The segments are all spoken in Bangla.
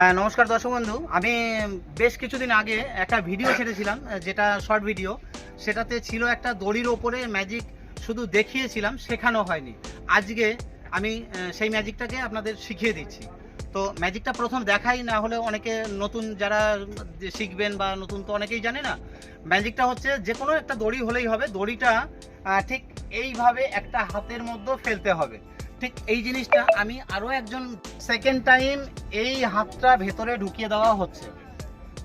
নমস্কার দর্শক বন্ধু। আমি বেশ কিছুদিন আগে একটা ভিডিও ছেড়েছিলাম যেটা শর্ট ভিডিও সেটাতে ছিল একটা দড়ির ওপরে ম্যাজিক শুধু দেখিয়েছিলাম, শেখানো হয়নি। আজকে আমি সেই ম্যাজিকটাকে আপনাদের শিখিয়ে দিচ্ছি। তো ম্যাজিকটা প্রথম দেখাই, না হলে অনেকে নতুন যারা শিখবেন বা নতুন তো অনেকেই জানে না ম্যাজিকটা হচ্ছে যে কোনো একটা দড়ি হলেই হবে। দড়িটা ঠিক এইভাবে একটা হাতের মধ্যে ফেলতে হবে। ঠিক এই জিনিসটা আমি আরও একজন সেকেন্ড টাইম এই হাতটা ভেতরে ঢুকিয়ে দেওয়া হচ্ছে।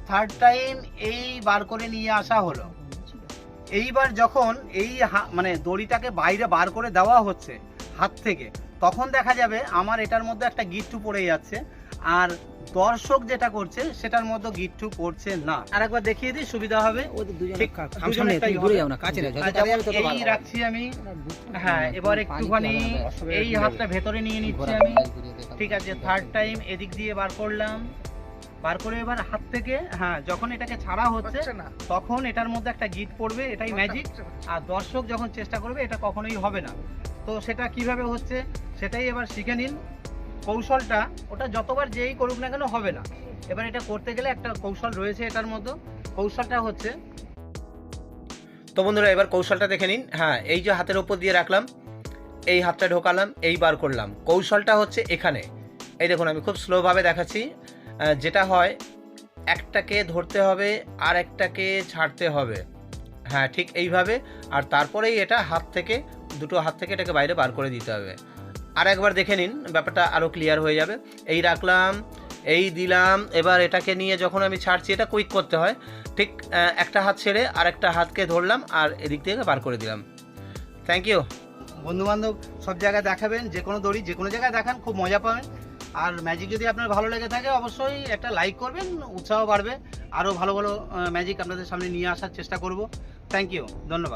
থার্ড টাইম এই বার করে নিয়ে আসা হলো। এইবার যখন এই মানে দড়িটাকে বাইরে বার করে দেওয়া হচ্ছে হাত থেকে, তখন দেখা যাবে আমার এটার মধ্যে একটা গিট্টু পড়ে যাচ্ছে। আর দর্শক যেটা করছে সেটার মধ্যে গিট্টু পড়ছে না। আর একবার দেখিয়ে দিই সুবিধা হবে। তত এই রাখছি আমি হ্যাঁ এবার একটুখানি এই হাতটা ভেতরে নিয়ে নিচ্ছি আমি। ঠিক আছে থার্ড টাইম এদিক দিয়ে বার করলাম। বার করে এবার হাত থেকে হ্যাঁ যখন এটাকে ছাড়া হচ্ছে তখন এটার মধ্যে একটা গিট পড়বে এটাই ম্যাজিক আর দর্শক যখন চেষ্টা করবে এটা কখনোই হবে না। তো সেটা কীভাবে হচ্ছে সেটাই এবার শিখে নিন। কৌশলটা ওটা যতবার যেই করুক না কেন হবে না। এবার এটা করতে গেলে একটা কৌশল রয়েছে এটার মতো কৌশলটা হচ্ছে তো বন্ধুরা, এবার কৌশলটা দেখে নিন। হ্যাঁ এই যে হাতের ওপর দিয়ে রাখলাম, এই হাতটা ঢোকালাম, এই বার করলাম। কৌশলটা হচ্ছে এখানে। এই দেখুন, আমি খুব স্লোভাবে দেখাচ্ছি। যেটা হয়, একটাকে ধরতে হবে, আর একটাকে ছাড়তে হবে। হ্যাঁ ঠিক এইভাবে। আর তারপরেই এটা হাত থেকে, দুটো হাত থেকে এটাকে বাইরে বার করে দিতে হবে। আর একবার দেখে নিন, ব্যাপারটা আরও ক্লিয়ার হয়ে যাবে। এই রাখলাম, এই দিলাম, এবার এটাকে নিয়ে যখন আমি ছাড়ছি, এটা কুইক করতে হয়। ঠিক একটা হাত ছেড়ে আর একটা হাতকে ধরলাম আর এদিক থেকে বার করে দিলাম। থ্যাংক ইউ বন্ধু বান্ধব সব জায়গায় দেখাবেন, যে কোনো দড়ি, যে কোনো জায়গায় দেখান, খুব মজা পাবেন। আর ম্যাজিক যদি আপনার ভালো লেগে থাকে, অবশ্যই একটা লাইক করবেন, উৎসাহ বাড়বে। আরও ভালো ভালো ম্যাজিক আপনাদের সামনে নিয়ে আসার চেষ্টা করব। থ্যাংক ইউ ধন্যবাদ।